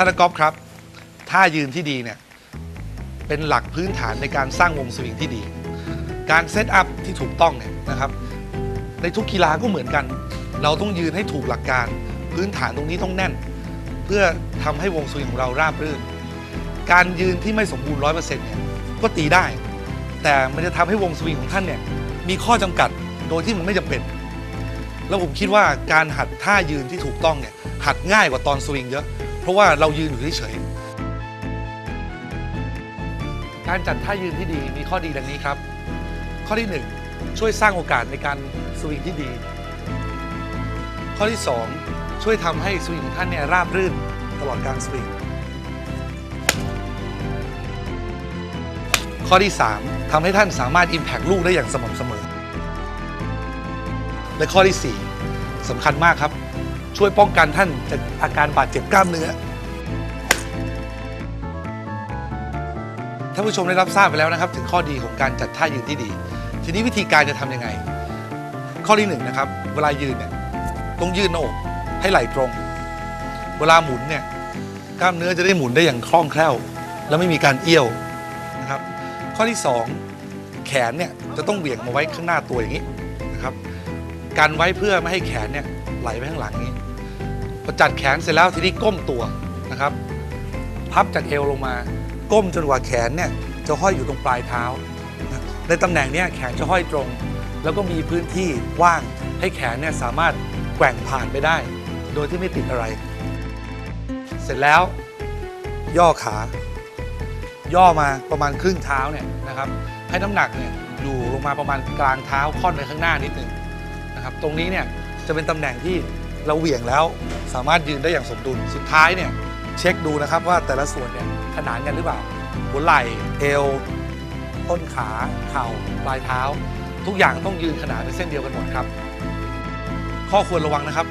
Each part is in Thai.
ท่านกกอล์ฟครับท่ายืนที่ดีเนี่ยเป็นหลักพื้นฐานในการสร้างวงสวิงที่ดี การเซตอัพที่ถูกต้องเนี่ยนะครับในทุกกีฬาก็เหมือนกัน เราต้องยืนให้ถูกหลักการ พื้นฐานตรงนี้ต้องแน่น เพื่อทำให้วงสวิงของเราราบรื่น การยืนที่ไม่สมบูรณ์ร้อยเปอร์เซ็นต์เนี่ยก็ตีได้ แต่มันจะทำให้วงสวิงของท่านเนี่ยมีข้อจำกัดโดยที่มันไม่จำเป็น แล้วผมคิดว่าการหัดท่ายืนที่ถูกต้องเนี่ยหัดง่ายกว่าตอนสวิงเยอะ เพราะว่าเรายืนอยู่เฉยๆการจัดท่ายืนที่ดีมีข้อดีดังนี้ครับ ข้อที่หนึ่งช่วยสร้างโอกาสในการสวิงที่ดี ข้อที่สองช่วยทำให้สวิงของท่านเนี่ยราบรื่นตลอดการสวิงข้อที่ 3ทำให้ท่านสามารถ Impact ลูกได้อย่างสม่ำเสมอ และข้อที่ 4สำคัญมากครับ ช่วยป้องกันท่านจากอาการบาดเจ็บกล้ามเนื้อท่านผู้ชมได้รับทราบไปแล้วนะครับ ถึงข้อดีของการจัดท่ายืนที่ดี ทีนี้วิธีการจะทำยังไง ข้อที่หนึ่งนะครับ เวลายืนเนี่ยต้องยืนหน้าอกให้ไหล่ตรง เวลาหมุนเนี่ยกล้ามเนื้อจะได้หมุนได้อย่างคล่องแคล่ว และไม่มีการเอี้ยวนะครับ ข้อที่2แขนเนี่ยจะต้องเหวี่ยงมาไว้ข้างหน้าตัวอย่างนี้นะครับ การไว้เพื่อไม่ให้แขนเนี่ยไหลไปข้างหลังนี้ อจัดแขนเสร็จแล้วทีนี้ก้มตัวนะครับ พับจากเอวลงมา ก้มจนกว่าแขนเนี่ยจะห้อยอยู่ตรงปลายเท้านะในตำแหน่งเนี้ยแขนจะห้อยตรง แล้วก็มีพื้นที่ว่างให้แขนเนี่ยสามารถแกว่งผ่านไปได้ โดยที่ไม่ติดอะไร เสร็จแล้วย่อขา ย่อมาประมาณครึ่งเท้าเนี่ยนะครับ ให้น้ำหนักเนี่ยอยู่ลงมาประมาณกลางเท้าค่อนไปข้างหน้านิดนึงนะครับ ตรงนี้เนี่ยจะเป็นตำแหน่งที่ เราเหวี่ยงแล้วสามารถยืนได้อย่างสมดุล สุดท้ายเนี่ยเช็คดูนะครับว่าแต่ละส่วนเนี่ยขนานกันหรือเปล่าหัวไหล่เอวต้นขาเข่าปลายเท้า ทุกอย่างต้องยืนขนานเป็นเส้นเดียวกันหมดครับ ข้อควรระวังนะครับ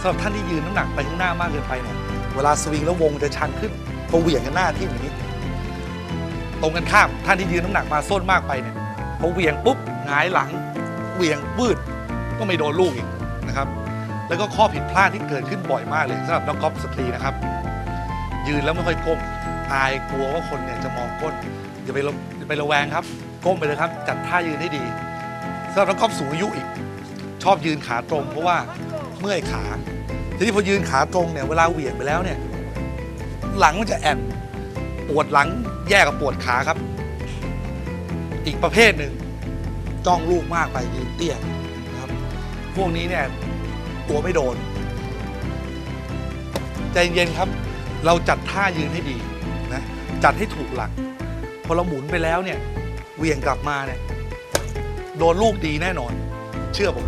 สำหรับท่านที่ยืนน้ำหนักไปข้างหน้ามากเกินไปเนี่ยเวลาสวิงแล้ววงจะชันขึ้นพอเหวี่ยงกันหน้าที่อย่างนี้ ตรงกันข้ามท่านที่ยืนน้ำหนักมาส้นมากไปเนี่ยพอเหวี่ยงปุ๊บหงายหลังเหวี่ยงปืดก็ไม่โดนลูกอีกนะครับ แล้วก็ข้อผิดพลาดที่เกิดขึ้นบ่อยมากเลยสำหรับนักกอล์ฟสตรีนะครับ ยืนแล้วไม่ค่อยก้มอายกลัวว่าคนเนี่ยจะมองก้นอย่าไประอย่าไประแวงครับ ก้มไปเลยครับ จัดท่ายืนให้ดีสำหรับนักกอล์ฟสูงอายุอีก ชอบยืนขาตรง เพราะว่าเมื่อยขา ทีนี้พอยืนขาตรงเนี่ยเวลาเหวี่ยงไปแล้วเนี่ย หลังมันจะแอนปวดหลังแย่กับปวดขาครับ อีกประเภทหนึ่งจ้องลูกมากไปยืนเตี้ยนะครับ พวกนี้เนี่ย กลัวไม่โดน ใจเย็นครับ เราจัดท่ายืนให้ดีนะ จัดให้ถูกหลัก พอเราหมุนไปแล้วเนี่ยเหวี่ยงกลับมาเนี่ย โดนลูกดีแน่นอน เชื่อผม